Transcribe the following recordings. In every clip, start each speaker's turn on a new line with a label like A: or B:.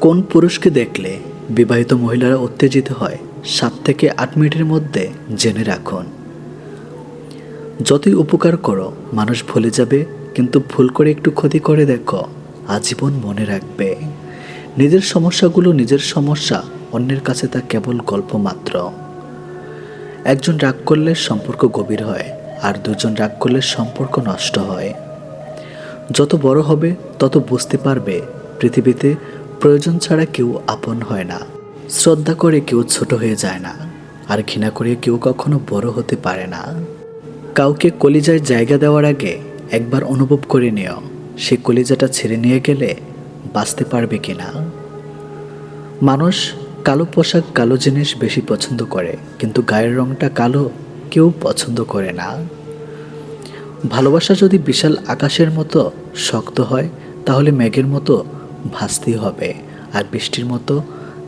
A: কোন পুরুষকে দেখলে বিবাহিত মহিলারা উত্তেজিত হয়, সাত থেকে আট মিনিটের মধ্যে জেনে রাখুন। যতই উপকার করো, মানুষ ভুলে যাবে, কিন্তু ভুল করে একটু ক্ষতি করে দেখো, আজীবন মনে রাখবে। নিজের সমস্যাগুলো নিজের সমস্যা, অন্যের কাছে তা কেবল গল্প মাত্র। একজন রাগ করলে সম্পর্ক গভীর হয়, আর দুজন রাগ করলে সম্পর্ক নষ্ট হয়। যত বড় হবে, তত বুঝতে পারবে, পৃথিবীতে প্রয়োজন ছাড়া কেউ আপন হয় না। শ্রদ্ধা করে কেউ ছোট হয়ে যায় না, আর ঘৃণা করে কেউ কখনো বড় হতে পারে না। কাউকে কলিজায় জায়গা দেওয়ার আগে একবার অনুভব করে নিও, সে কলিজাটা ছেড়ে নিয়ে গেলে বাঁচতে পারবে কিনা। মানুষ কালো পোশাক, কালো জিনিস বেশি পছন্দ করে, কিন্তু গায়ের রংটা কালো কেউ পছন্দ করে না। ভালোবাসা যদি বিশাল আকাশের মতো শক্ত হয়, তাহলে মেঘের মতো ভাসতেই হবে আর বৃষ্টির মতো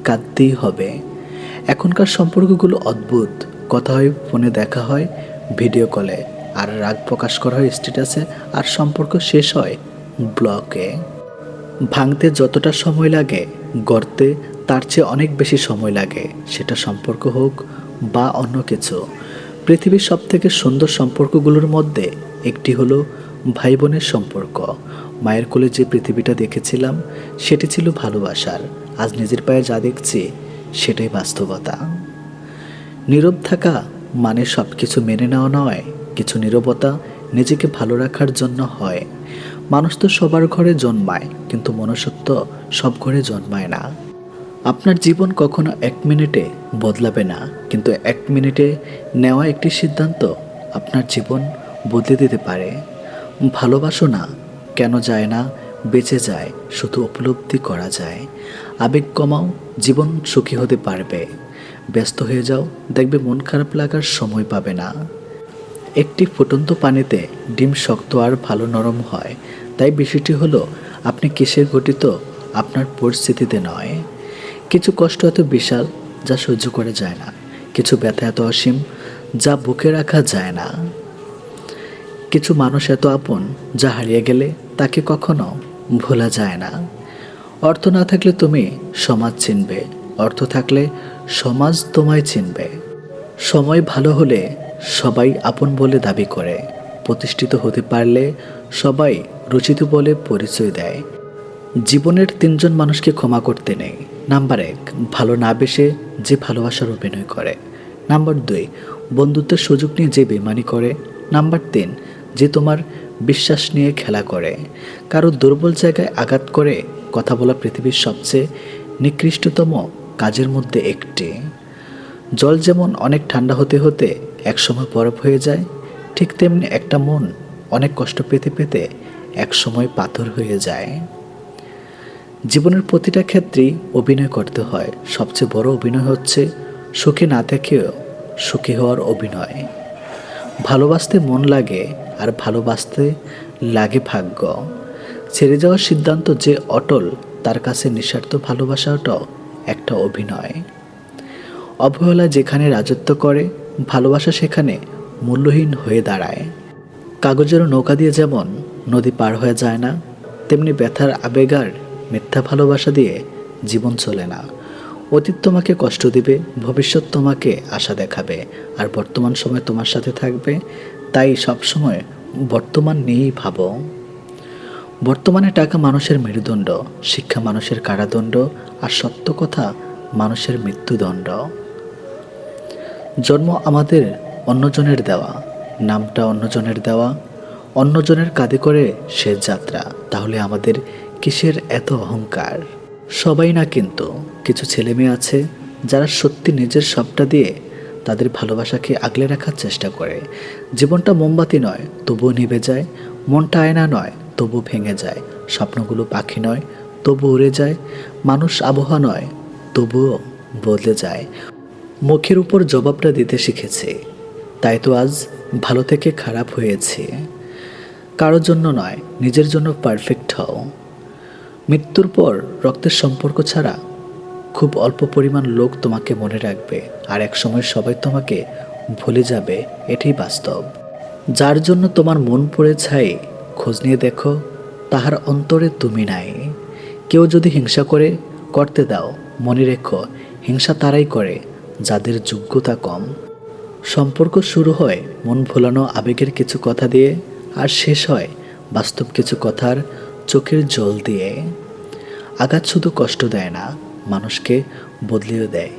A: কাঁদতেই হবে। এখনকার সম্পর্কগুলো অদ্ভুত। কথা হয়, ফোনে দেখা হয় ভিডিও কলে আর রাগ প্রকাশ করা হয় স্ট্যাটাসে আর সম্পর্ক শেষ হয় ব্লকে ভাঙতে যতটা সময় লাগে, গড়তে তার চেয়ে অনেক বেশি সময় লাগে। সেটা সম্পর্ক হোক বা অন্য কিছু। পৃথিবীর সবথেকে সুন্দর সম্পর্কগুলোর মধ্যে একটি হলো ভাই বোনের সম্পর্ক। মায়ের কোলে যে পৃথিবীটা দেখেছিলাম, সেটি ছিল ভালোবাসার। আজ নিজের পায়ে যা দেখছি, সেটাই বাস্তবতা। নীরব থাকা মানে সব কিছু মেনে নেওয়া নয়, কিছু নীরবতা নিজেকে ভালো রাখার জন্য হয়। মানুষ তো সবার ঘরে জন্মায়, কিন্তু মনুষ্যত্ব সব ঘরে জন্মায় না। আপনার জীবন কখনো এক মিনিটে বদলাবে না, কিন্তু এক মিনিটে নেওয়া একটি সিদ্ধান্ত আপনার জীবন বদলে দিতে পারে। ভালোবাসো না, কেন যায় না, বেঁচে যায়, শুধু উপলব্ধি করা যায়। আবেগ কমাও, জীবন সুখী হতে পারবে। ব্যস্ত হয়ে যাও, দেখবে মন খারাপ লাগার সময় পাবে না। একটি ফুটন্ত পানিতে ডিম শক্ত আর ভালো নরম হয়, তাই বিষয়টি হলো, আপনি কিসের গঠিত আপনার পরিস্থিতিতে নয়। কিছু কষ্ট এত বিশাল, যা সহ্য করা যায় না। কিছু ব্যথা এত অসীম, যা বুকে রাখা যায় না। কিছু মানুষ এত আপন, যা হারিয়ে গেলে তাকে কখনো ভোলা যায় না। অর্থ না থাকলে তুমি সমাজ চিনবে, অর্থ থাকলে সমাজ তোমায় চিনবে। সময় ভালো হলে সবাই আপন বলে দাবি করে, প্রতিষ্ঠিত হতে পারলে সবাই রচিত বলে পরিচয় দেয়। জীবনের তিনজন মানুষকে ক্ষমা করতে নেই। নাম্বার এক, ভালো না বেসে যে ভালোবাসার অভিনয় করে। নাম্বার দুই, বন্ধুত্বের সুযোগ নিয়ে যে বেমানি করে। নাম্বার তিন যে তোমার বিশ্বাস নিয়ে খেলা করে, কারও দুর্বল জায়গায় আঘাত করে কথা বলা পৃথিবীর সবচেয়ে নিকৃষ্টতম কাজের মধ্যে একটি। জল যেমন অনেক ঠান্ডা হতে হতে একসময় বরফ হয়ে যায়, ঠিক তেমনি একটা মন অনেক কষ্ট পেতে পেতে একসময় পাথর হয়ে যায়। জীবনের প্রতিটা ক্ষেত্রেই অভিনয় করতে হয়। সবচেয়ে বড় অভিনয় হচ্ছে সুখী না থেকেও সুখী হওয়ার অভিনয়। ভালোবাসতে মন লাগে আর ভালোবাসতে লাগে ভাগ্য। ছেড়ে যাওয়ার সিদ্ধান্ত যে অটল, তার কাছে নিঃস্বার্থ ভালোবাসাটাও একটা অভিনয়। অবহেলা যেখানে রাজত্ব করে, ভালোবাসা সেখানে মূল্যহীন হয়ে দাঁড়ায়। কাগজের নৌকা দিয়ে যেমন নদী পার হয়ে যায় না, তেমনি ব্যথার আবেগার মিথ্যা ভালোবাসা দিয়ে জীবন চলে না। অতীত তোমাকে কষ্ট দিবে, ভবিষ্যৎ তোমাকে আশা দেখাবে, আর বর্তমান সময় তোমার সাথে থাকবে তাই সবসময় বর্তমান নিয়েই ভাবো। বর্তমানে টাকা মানুষের মেরুদণ্ড, শিক্ষা মানুষের কারাদণ্ড, আর সত্য কথা মানুষের মৃত্যুদণ্ড। জন্ম আমাদের অন্যজনের দেওয়া, নামটা অন্যজনের দেওয়া, অন্যজনের কাঁধে করে শেষ যাত্রা, তাহলে আমাদের কিসের এত অহংকার? সবাই না কিন্তু, কিছু ছেলেমেয়ে আছে যারা সত্যি নিজের সবটা দিয়ে তাদের ভালোবাসাকে আগলে রাখার চেষ্টা করে। জীবনটা মোমবাতি নয়, তবুও নিভে যায়। মনটা আয়না নয় তবু ভেঙে যায়। স্বপ্নগুলো পাখি নয় তবু উড়ে যায়। মানুষ আবহাওয়া নয়, তবুও বদলে যায়। মুখের উপর জবাবটা দিতে শিখেছে। তাই তো আজ ভালো থেকে খারাপ হয়েছে। কারোর জন্য নয়, নিজের জন্য পারফেক্ট হও। মৃত্যুর পর রক্তের সম্পর্ক ছাড়া খুব অল্প পরিমাণ লোক তোমাকে মনে রাখবে, আর এক সময় সবাই তোমাকে ভুলে যাবে, এটাই বাস্তব। যার জন্য তোমার মন পড়ে ছাই, খোঁজ নিয়ে দেখো, তাহার অন্তরে তুমি নাই। কেউ যদি হিংসা করে, করতে দাও, মনে রেখো, হিংসা তারাই করে, যাদের যোগ্যতা কম। সম্পর্ক শুরু হয় মন ভোলানো আবেগের কিছু কথা দিয়ে, আর শেষ হয় বাস্তব কিছু কথার চোখের জল দিয়ে। আঘাত শুধু কষ্ট দেয় না মানুষকে বদলেও দেয়।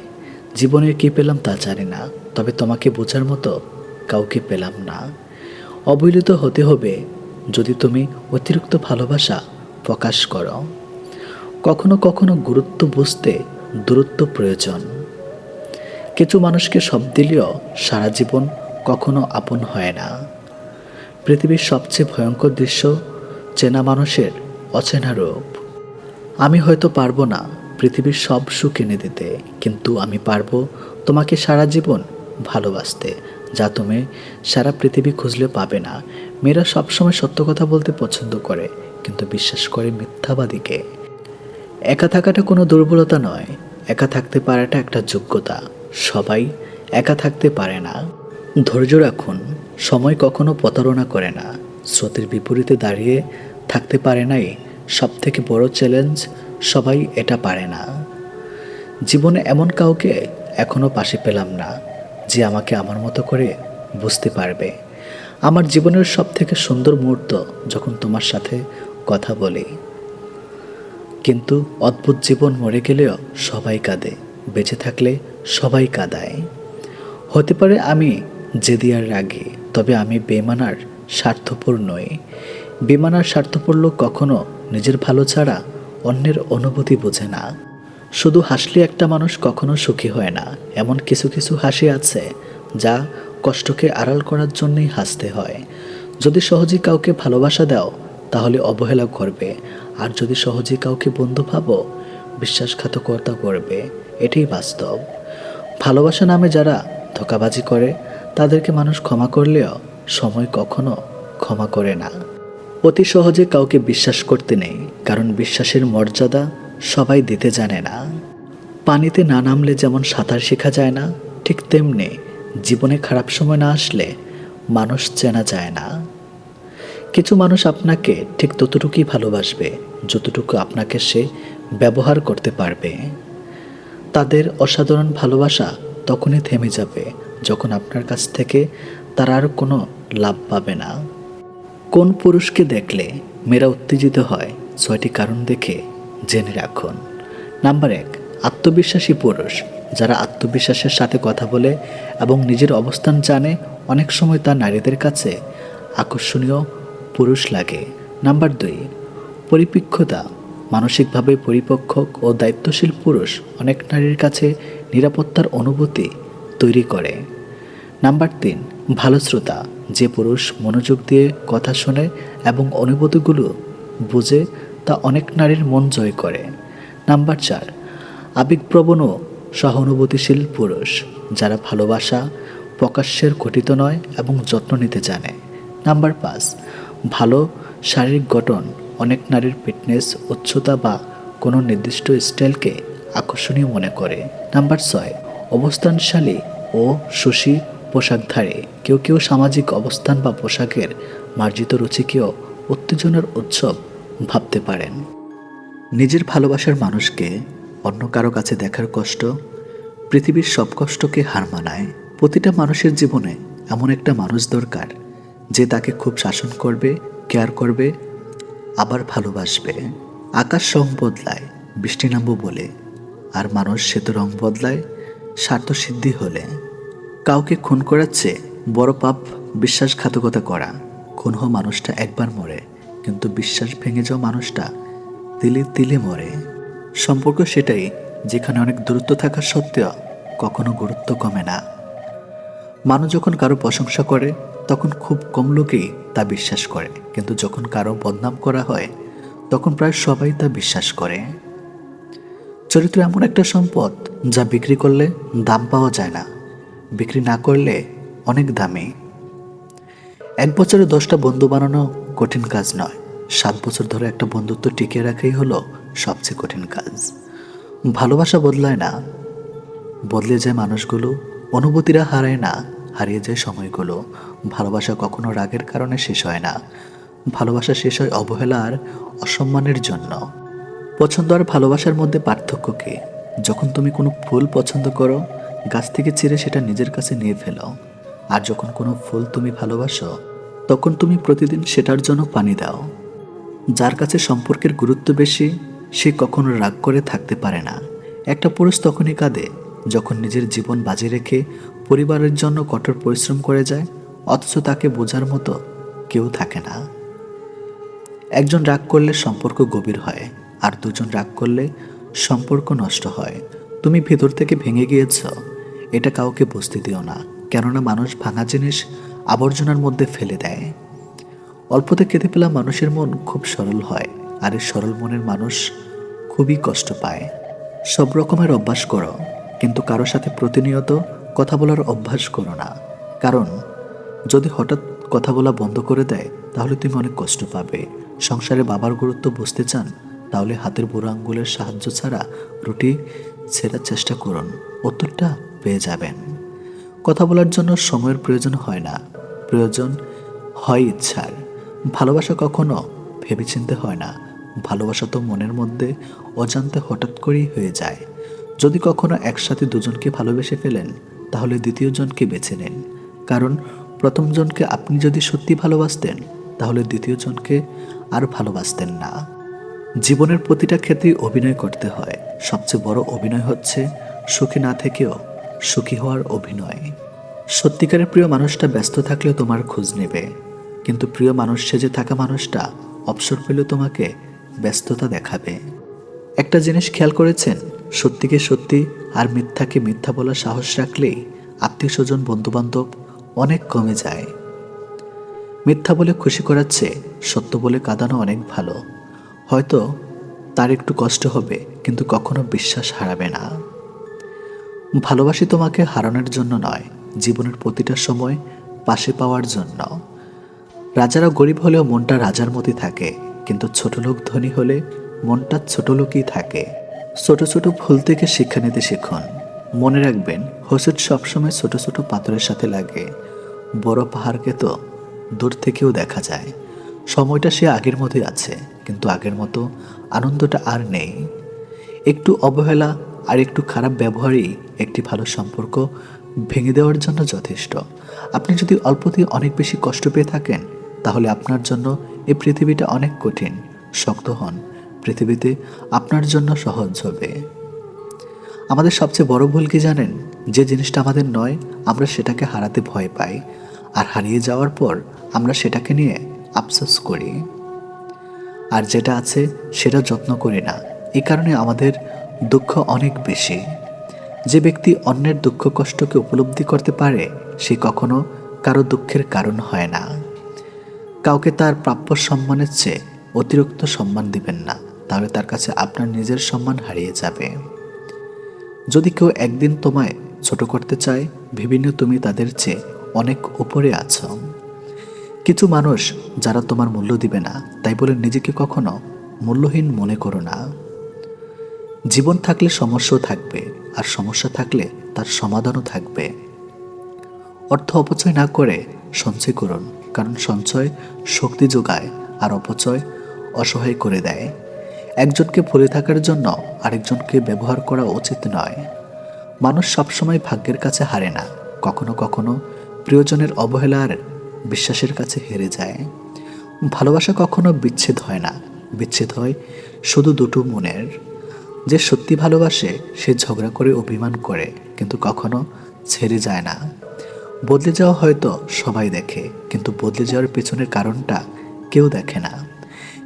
A: জীবনে কী পেলাম তা জানি না, তবে তোমাকে বোঝার মতো কাউকে পেলাম না। অবহেলিত হতে হবে যদি তুমি অতিরিক্ত ভালোবাসা প্রকাশ করো। কখনো কখনো গুরুত্ব বুঝতে দূরত্ব প্রয়োজন। কিছু মানুষকে সব দিলেও সারা জীবন কখনো আপন হয় না। পৃথিবীর সবচেয়ে ভয়ঙ্কর দৃশ্য চেনা মানুষের অচেনা রূপ। আমি হয়তো পারব না পৃথিবীর সব সুখ এনে দিতে। কিন্তু আমি পারব তোমাকে সারা জীবন ভালোবাসতে, যা তুমি সারা পৃথিবী খুঁজলে পাবে না। মেয়েরা সবসময় সত্য কথা বলতে পছন্দ করে, কিন্তু বিশ্বাস করে মিথ্যাবাদীকে। একা থাকাটা কোনো দুর্বলতা নয়। একা থাকতে পারাটা একটা যোগ্যতা। সবাই একা থাকতে পারে না। ধৈর্য রাখুন, সময় কখনো প্রতারণা করে না। স্রোতের বিপরীতে দাঁড়িয়ে থাকতে পারে নাই সব থেকে বড় চ্যালেঞ্জ সবাই এটা পারে না। জীবনে এমন কাউকে এখনও পাশে পেলাম না, যে আমাকে আমার মতো করে বুঝতে পারবে। আমার জীবনের সব থেকে সুন্দর মুহূর্ত যখন তোমার সাথে কথা বলি। কিন্তু অদ্ভুত জীবন মরে গেলেও সবাই কাঁদে, বেঁচে থাকলে সবাই কাঁদায়। হতে পারে আমি জেদিয়ার রাগী, তবে আমি বেমানার স্বার্থপর নই। বেমানার স্বার্থপর লোক কখনো নিজের ভালো ছাড়া অন্যের অনুভূতি বোঝে না। শুধু হাসলে একটা মানুষ কখনো সুখী হয় না। এমন কিছু কিছু হাসি আছে, যা কষ্টকে আড়াল করার জন্যই হাসতে হয়। যদি সহজে কাউকে ভালোবাসা দাও, তাহলে অবহেলা করবে। আর যদি সহজে কাউকে বন্ধু ভাবো, বিশ্বাসঘাতকতা করবে, এটাই বাস্তব। ভালোবাসা নামে যারা ধোকাবাজি করে, তাদেরকে মানুষ ক্ষমা করলেও সময় কখনো ক্ষমা করে না। অতি সহজে কাউকে বিশ্বাস করতে নেই, কারণ বিশ্বাসের মর্যাদা সবাই দিতে জানে না। পানিতে না নামলে যেমন সাঁতার শেখা যায় না, ঠিক তেমনি জীবনে খারাপ সময় না আসলে মানুষ চেনা যায় না। কিছু মানুষ আপনাকে ঠিক ততটুকুই ভালোবাসবে, যতটুকু আপনাকে সে ব্যবহার করতে পারবে। তাদের অসাধারণ ভালোবাসা তখনই থেমে যাবে, যখন আপনার কাছ থেকে তারা আর কোনো লাভ পাবে না। কোন পুরুষকে দেখলে মেয়েরা উত্তেজিত হয়? ছয়টি কারণ দেখে জেনে রাখুন। নাম্বার এক, আত্মবিশ্বাসী পুরুষ। যারা আত্মবিশ্বাসের সাথে কথা বলে এবং নিজের অবস্থান জানে, অনেক সময় তা নারীদের কাছে আকর্ষণীয় পুরুষ লাগে। নাম্বার দুই, পরিপক্কতা। মানসিকভাবে পরিপক্ক ও দায়িত্বশীল পুরুষ অনেক নারীর কাছে নিরাপত্তার অনুভূতি তৈরি করে। নাম্বার তিন, ভালো শ্রোতা, যে পুরুষ মনোযোগ দিয়ে কথা শোনে এবং অনুভূতিগুলো বুঝে তা অনেক নারীর মন জয় করে। নাম্বার চার, আবেগপ্রবণ ও সহানুভূতিশীল পুরুষ, যারা ভালোবাসা প্রকাশ্যের গঠিত নয় এবং যত্ন নিতে জানে। নাম্বার পাঁচ, ভালো শারীরিক গঠন, অনেক নারীর ফিটনেস, উচ্চতা বা কোনো নির্দিষ্ট স্টাইলকে আকর্ষণীয় মনে করে। নাম্বার ছয়, অবস্থানশালী ও সুশী পোশাকধারী কেউ কেউ সামাজিক অবস্থান বা পোশাকের মার্জিত রুচিকেও উত্তেজনার উৎসব ভাবতে পারেন। নিজের ভালোবাসার মানুষকে অন্য কারও কাছে দেখার কষ্ট, পৃথিবীর সব কষ্টকে হার মানায়। প্রতিটা মানুষের জীবনে এমন একটা মানুষ দরকার, যে তাকে খুব শাসন করবে, কেয়ার করবে, আবার ভালোবাসবে। আকাশ রং বদলায়, বৃষ্টি নামবো বলে, আর মানুষ সে তো রং বদলায়, স্বার্থ সিদ্ধি হলে। কাউকে খুন করাচ্ছে, বড় পাপ, বিশ্বাসঘাতকতা করা। খুন হওয়া মানুষটা একবার মরে, কিন্তু বিশ্বাস ভেঙে যাওয়া মানুষটা তিলে তিলে মরে। সম্পর্ক সেটাই, যেখানে অনেক দূরত্ব থাকা সত্ত্বেও কখনো গুরুত্ব কমে না। মানুষ যখন কারও প্রশংসা করে, তখন খুব কম লোকেই তা বিশ্বাস করে। কিন্তু যখন কারও বদনাম করা হয়, তখন প্রায় সবাই তা বিশ্বাস করে। চরিত্র এমন একটা সম্পদ যা বিক্রি করলে দাম পাওয়া যায় না। বিক্রি না করলে অনেক দামি। এক বছরে দশটা বন্ধু বানানো কঠিন কাজ নয়। সাত বছর ধরে একটা বন্ধুত্ব টিকিয়ে রাখাই হলো সবচেয়ে কঠিন কাজ। ভালোবাসা বদলায় না। বদলে যায় মানুষগুলো, অনুভূতিরা হারায় না, হারিয়ে যায় সময়গুলো। ভালোবাসা কখনো রাগের কারণে শেষ হয় না। ভালোবাসা শেষ হয় অবহেলা আর অসম্মানের জন্য। পছন্দ আর ভালোবাসার মধ্যে পার্থক্য কি? যখন তুমি কোনো ফুল পছন্দ করো গাছ থেকে চিরে সেটা নিজের কাছে নিয়ে ফেলো। আর যখন কোনো ফুল তুমি ভালোবাসো, তখন তুমি প্রতিদিন সেটার জন্য পানি দাও। যার কাছে সম্পর্কের গুরুত্ব বেশি, সে কখনো রাগ করে থাকতে পারে না। একটা পুরুষ তখনই কাঁদে যখন নিজের জীবন বাজি রেখে পরিবারের জন্য কঠোর পরিশ্রম করে যায়, অথচ তাকে বোঝার মতো কেউ থাকে না। একজন রাগ করলে সম্পর্ক গভীর হয়, আর দুজন রাগ করলে সম্পর্ক নষ্ট হয়। তুমি ভেতর থেকে ভেঙে গিয়েছ। এটা কাউকে বুঝতে দিও না, কেননা মানুষ ভাঙা জিনিস আবর্জনার মধ্যে ফেলে দেয়। অল্পতে কেঁদে পেলা মানুষের মন খুব সরল হয়, আর এই সরল মনের মানুষ খুবই কষ্ট পায়। সব রকমের অভ্যাস করো, কিন্তু কারও সাথে প্রতিনিয়ত কথা বলার অভ্যাস করো না। কারণ, যদি হঠাৎ কথা বলা বন্ধ করে দেয়, তাহলে তুমি অনেক কষ্ট পাবে। সংসারে বাবার গুরুত্ব বুঝতে চান, তাহলে হাতের বুড়ো আঙ্গুলের সাহায্য ছাড়া রুটি ছেড়ার চেষ্টা করুন। উত্তরটা পেয়ে যাবেন। কথা বলার জন্য সময়ের প্রয়োজন হয় না। প্রয়োজন হয় ইচ্ছার। ভালোবাসা কখনো ভেবেচিন্তে হয় না। ভালোবাসা তো মনের মধ্যে অজান্তে হঠাৎ করেই হয়ে যায়। যদি কখনো একসাথে দুজনকে ভালোবেসে ফেলেন, তাহলে দ্বিতীয় জনকে বেছে নেন। কারণ প্রথম জনকে আপনি যদি সত্যি ভালোবাসতেন, তাহলে দ্বিতীয় জনকে আর ভালোবাসতেন না। জীবনের প্রতিটা ক্ষেত্রেই অভিনয় করতে হয়। সবচেয়ে বড় অভিনয় হচ্ছে সুখী না থেকেও সুখী হওয়ার অভিনয়। সত্যিকারের প্রিয় মানুষটা ব্যস্ত থাকলেও তোমার খোঁজ নেবে। কিন্তু প্রিয় মানুষ সেজে থাকা মানুষটা অবসর পেলেও তোমাকে ব্যস্ততা দেখাবে। একটা জিনিস খেয়াল করেছেন, সত্যিকে সত্যি আর মিথ্যাকে মিথ্যা বলার সাহস রাখলেই আত্মীয় স্বজন বন্ধুবান্ধব অনেক কমে যায়। মিথ্যা বলে খুশি করাচ্ছে, সত্য বলে কাঁদানো অনেক ভালো। হয়তো তার একটু কষ্ট হবে, কিন্তু কখনো বিশ্বাস হারাবে না। ভালোবাসি তোমাকে হারানোর জন্য নয়, জীবনের প্রতিটা সময় পাশে পাওয়ার জন্য। রাজারা গরিব হলেও মনটা রাজার মতোই থাকে, কিন্তু ছোট লোক ধনী হলে মনটা ছোট লোকই থাকে। ছোট ছোট ভুল থেকে শিক্ষা নিতে শিখুন। মনে রাখবেন হোসেট সবসময় ছোট ছোট পাথরের সাথে লাগে। বড় পাহাড়কে তো দূর থেকেও দেখা যায়। সময়টা সে আগের মতোই আছে, কিন্তু আগের মতো আনন্দটা আর নেই। একটু অবহেলা আর একটু খারাপ ব্যবহারই একটি ভালো সম্পর্ক ভেঙে দেওয়ার জন্য যথেষ্ট। আপনি যদি অল্পতেই অনেক বেশি কষ্ট পেয়ে থাকেন, তাহলে আপনার জন্য এই পৃথিবীটা অনেক কঠিন, শক্ত হন। পৃথিবীতে আপনার জন্য সহজ হবে। আমাদের সবচেয়ে বড় ভুল কি জানেন? যে জিনিসটা আমাদের নয়, আমরা সেটাকে হারাতে ভয় পাই। আর হারিয়ে যাওয়ার পর আমরা সেটাকে নিয়ে আফসোস করি। আর যেটা আছে, সেটা যত্ন করি না। এই কারণে আমাদের দুঃখ অনেক বেশি। যে ব্যক্তি অন্যের দুঃখ কষ্টকে উপলব্ধি করতে পারে, সে কখনো কারও দুঃখের কারণ হয় না। কাউকে তার প্রাপ্য সম্মানের চেয়ে অতিরিক্ত সম্মান দিবেন না, তাহলে তার কাছে আপনার নিজের সম্মান হারিয়ে যাবে। যদি কেউ একদিন তোমায় ছোট করতে চায়, বিভিন্ন তুমি তাদের চেয়ে অনেক উপরে আছো। কিছু মানুষ যারা তোমার মূল্য দিবে না, তাই বলে নিজেকে কখনো মূল্যহীন মনে করো না। জীবন থাকলে সমস্যাও থাকবে, আর সমস্যা থাকলে তার সমাধানও থাকবে। অর্থ অপচয় না করে সঞ্চয় করুন, কারণ সঞ্চয় শক্তি যোগায়, আর অপচয় অসহায় করে দেয়। একজনকে ভুলে থাকার জন্য আরেকজনকে ব্যবহার করা উচিত নয়। মানুষ সবসময় ভাগ্যের কাছে হারে না, কখনো কখনো প্রিয়জনের অবহেলার বিশ্বাসের কাছে হেরে যায়। ভালোবাসা কখনো বিচ্ছেদ হয় না, বিচ্ছেদ হয় শুধু দুটো মনের। যে সত্যি ভালোবাসে, সে ঝগড়া করে অভিমান করে, কিন্তু কখনো ছেড়ে যায় না। বদলে যাওয়া হয়তো সবাই দেখে, কিন্তু বদলে যাওয়ার পেছনের কারণটা কেউ দেখে না।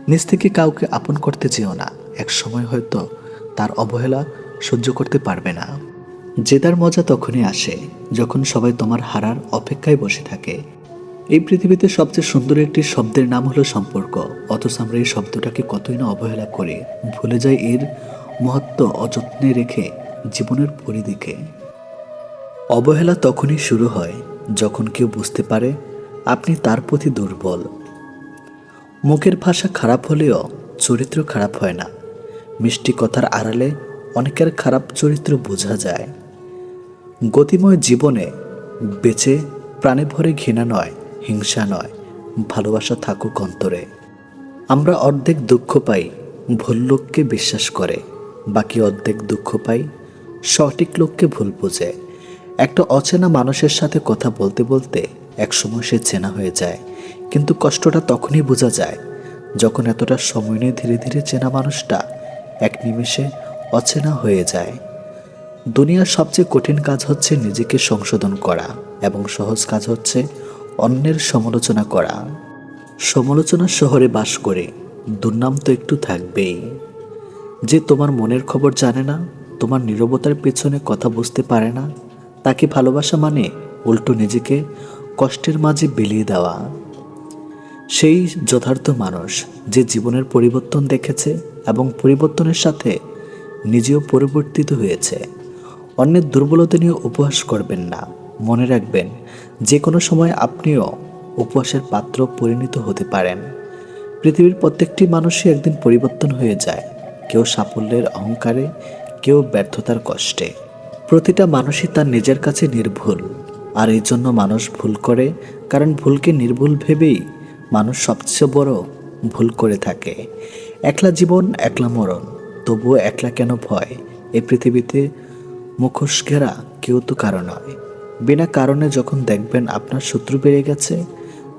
A: নিজ থেকে কাউকে আপন করতে চেয়েও না। এক সময় হয়তো তার অবহেলা সহ্য করতে পারবে না। জেদার মজা তখনই আসে, যখন সবাই তোমার হারার অপেক্ষায় বসে থাকে। এই পৃথিবীতে সবচেয়ে সুন্দর একটি শব্দের নাম হলো সম্পর্ক, অথচ আমরা এই শব্দটাকে কতই না অবহেলা করে ভুলে যাই এর মহত্ব অযত্নে রেখে জীবনের পরিদিকে অবহেলা তখনই শুরু হয় যখন কেউ বুঝতে পারে আপনি তার প্রতি দুর্বল। মুখের ভাষা খারাপ হলেও চরিত্র খারাপ হয় না। মিষ্টি কথার আড়ালে অনেকের খারাপ চরিত্র বোঝা যায়। গতিময় জীবনে বেঁচে প্রাণে ভরে ঘৃণা নয়, হিংসা নয়, ভালোবাসা থাকুক অন্তরে। আমরা অর্ধেক দুঃখ পাই, ভুল লোককে বিশ্বাস করে। বাকি অর্ধেক দুঃখ পাই, সঠিক লোককে ভুল বোঝে। একটা অচেনা মানুষের সাথে কথা বলতে বলতে একসময় সে চেনা হয়ে যায়, কিন্তু কষ্টটা তখনই বোঝা যায়, যখন এতটা সময় নিয়ে ধীরে ধীরে চেনা মানুষটা এক নিমেষে অচেনা হয়ে যায়। দুনিয়ার সবচেয়ে কঠিন কাজ হচ্ছে নিজেকে সংশোধন করা এবং সহজ কাজ হচ্ছে অন্যের সমালোচনা করা। সমালোচনার শহরে বাস করে দুর্নাম তো একটু থাকবেই। যে তোমার মনের খবর জানে না, তোমার নীরবতার পেছনে কথা বুঝতে পারে না, তাকে ভালোবাসা মানে উল্টো নিজেকে কষ্টের মাঝে বিলিয়ে দেওয়া। সেই যথার্থ মানুষ যে জীবনের পরিবর্তন দেখেছে এবং পরিবর্তনের সাথে নিজেও পরিবর্তিত হয়েছে। অন্যের দুর্বলতা নিয়ে উপহাস করবেন না। মনে রাখবেন, যে কোনো সময় আপনিও উপহাসের পাত্র পরিণত হতে পারেন। পৃথিবীর প্রত্যেকটি মানুষই একদিন পরিবর্তন হয়ে যায়। কেউ সাফল্যের অহংকারে, কেউ ব্যর্থতার কষ্টে। প্রতিটা মানুষই তার নিজের কাছে নির্ভুল। আর এই জন্য মানুষ ভুল করে, কারণ ভুলকে নির্ভুল ভেবেই মানুষ সবচেয়ে বড় ভুল করে থাকে। একলা জীবন, একলা মরণ। তবুও একলা কেন ভয়? এই পৃথিবীতে মুখোশ ঘেরা কেউ তো কারও নয়। বিনা কারণে যখন দেখবেন আপনার শত্রু বেড়ে গেছে,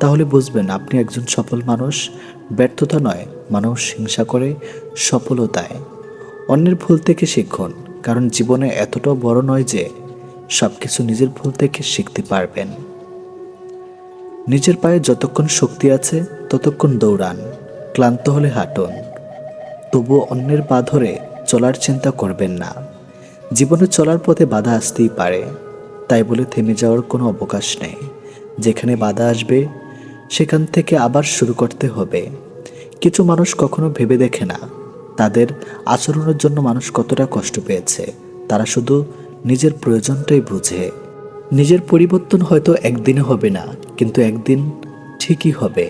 A: তাহলে বুঝবেন আপনি একজন সফল মানুষ, ব্যর্থতা নয় মানুষ হিংসা করে সফলতায়। অন্যের ভুল থেকে শিখুন, কারণ জীবনে এতটাও বড় নয় যে সব কিছু নিজের ভুল থেকে শিখতে পারবেন। নিজের পায়ে যতক্ষণ শক্তি আছে, ততক্ষণ দৌড়ান, ক্লান্ত হলে হাঁটুন। তবুও অন্যের পা ধরে চলার চিন্তা করবেন না। জীবনে চলার পথে বাধা আসতেই পারে। তাই বলে থেমে যাওয়ার কোনো অবকাশ নেই। যেখানে বাধা আসবে, সেখান থেকে আবার শুরু করতে হবে। কিছু মানুষ কখনো ভেবে দেখে না। তাদের আচরণের জন্য মানুষ কতটা কষ্ট পেয়েছে, তারা শুধু নিজের প্রয়োজনটাই বুঝে। নিজের পরিবর্তন হয়তো একদিনে হবে না, কিন্তু একদিন ঠিকই হবে।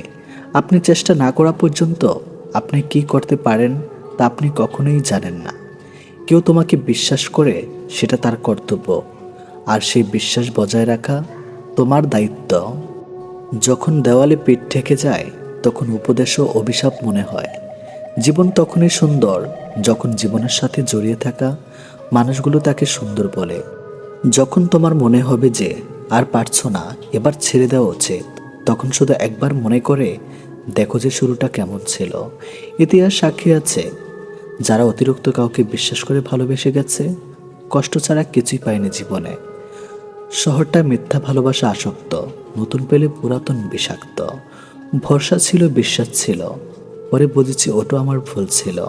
A: আপনি চেষ্টা না করা পর্যন্ত আপনি কি করতে পারেন তা আপনি কখনোই জানেন না। কেউ তোমাকে বিশ্বাস করে সেটা তার কর্তব্য, আর সেই বিশ্বাস বজায় রাখা তোমার দায়িত্ব। যখন দেওয়ালে পিঠ ঠেকে যায় তখন উপদেশ ও অভিশাপ মনে হয়। জীবন তখনই সুন্দর, যখন জীবনের সাথে জড়িয়ে থাকা মানুষগুলো তাকে সুন্দর বলে। যখন তোমার মনে হবে যে, আর পারছ না, এবার ছেড়ে দেওয়া উচিত। তখন শুধু একবার মনে করে দেখো যে শুরুটা কেমন ছিল। ইতিহাস সাক্ষী আছে, যারা অতিরিক্ত কাউকে বিশ্বাস করে ভালোবেসে গেছে, কষ্ট ছাড়া কিছুই পায়নি জীবনে। শহরটা মিথ্যা ভালোবাসা আসক্ত, নতুন পেলে পুরাতন বিষাক্ত। ভরসা ছিল, বিশ্বাস ছিল। পরে বুঝেছি ওটা আমার ভুল ছিল।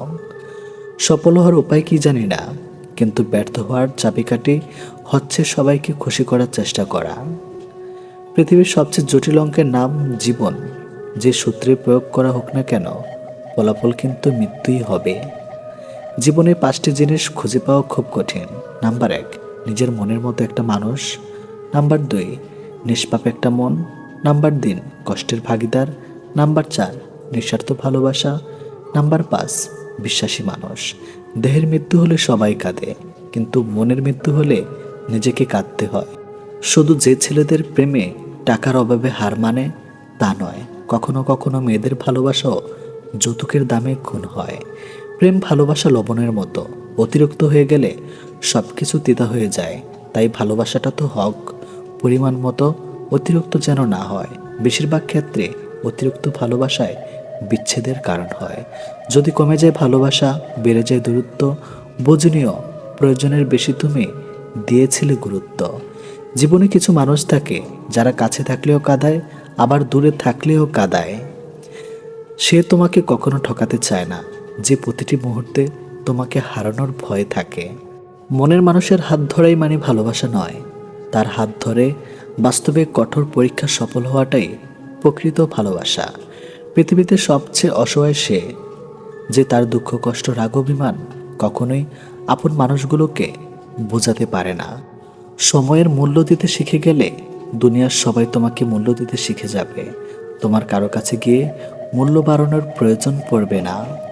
A: সফল হওয়ার উপায় কি জানি না, কিন্তু ব্যর্থ হওয়ার চাবিকাঠি হচ্ছে সবাইকে খুশি করার চেষ্টা করা। পৃথিবীর সবচেয়ে জটিল অঙ্কের নাম জীবন। যে সূত্রে প্রয়োগ করা হোক না কেন, ফলাফল কিন্তু মৃত্যুই হবে। জীবনে পাঁচটি জিনিস খুঁজে পাওয়া খুব কঠিন। নাম্বার এক, নিজের মনের মতো একটা মানুষ। নাম্বার দুই, নিষ্পাপ একটা মন। নাম্বার তিন কষ্টের ভাগিদার। নাম্বার চার, নিঃস্বার্থ ভালোবাসা। নাম্বার পাঁচ, বিশ্বাসী মানুষ। দেহের মৃত্যু হলে সবাই কাঁদে, কিন্তু মনের মৃত্যু হলে নিজেকে কাঁদতে হয়। শুধু যে ছেলেদের প্রেমে টাকার অভাবে হার মানে তা নয়, কখনো কখনো মেয়েদের ভালোবাসাও যৌতুকের দামে খুন হয়। প্রেম ভালোবাসা লবণের মতো, অতিরিক্ত হয়ে গেলে সব কিছু তিতা হয়ে যায়। তাই ভালোবাসাটা তো হক, পরিমাণ মতো অতিরিক্ত যেন না হয়, বেশিরভাগ ক্ষেত্রে অতিরিক্ত ভালোবাসায় বিচ্ছেদের কারণ হয়। যদি কমে যায় ভালোবাসা, বেড়ে যায় দূরত্ব, বোঝনীয়, প্রয়োজনের বেশি তুমি দিয়েছিলে গুরুত্ব। জীবনে কিছু মানুষ থাকে যারা কাছে থাকলেও কাঁদায়, আবার দূরে থাকলেও কাঁদায়। সে তোমাকে কখনো ঠকাতে চায় না, যে প্রতিটি মুহূর্তে তোমাকে হারানোর ভয় থাকে। মনের মানুষের হাত ধরাই মানে ভালোবাসা নয়, তার হাত ধরে বাস্তবে কঠোর পরীক্ষা সফল হওয়াটাই প্রকৃত ভালোবাসা। পৃথিবীতে সবচেয়ে অসহায় সে, যে তার দুঃখ, কষ্ট, রাগ, অভিমান কখনোই আপন মানুষগুলোকে বোঝাতে পারে না। সময়ের মূল্য দিতে শিখে গেলে দুনিয়ার সবাই তোমাকে মূল্য দিতে শিখে যাবে। তোমার কারও কাছে গিয়ে মূল্য বাড়ানোর প্রয়োজন পড়বে না।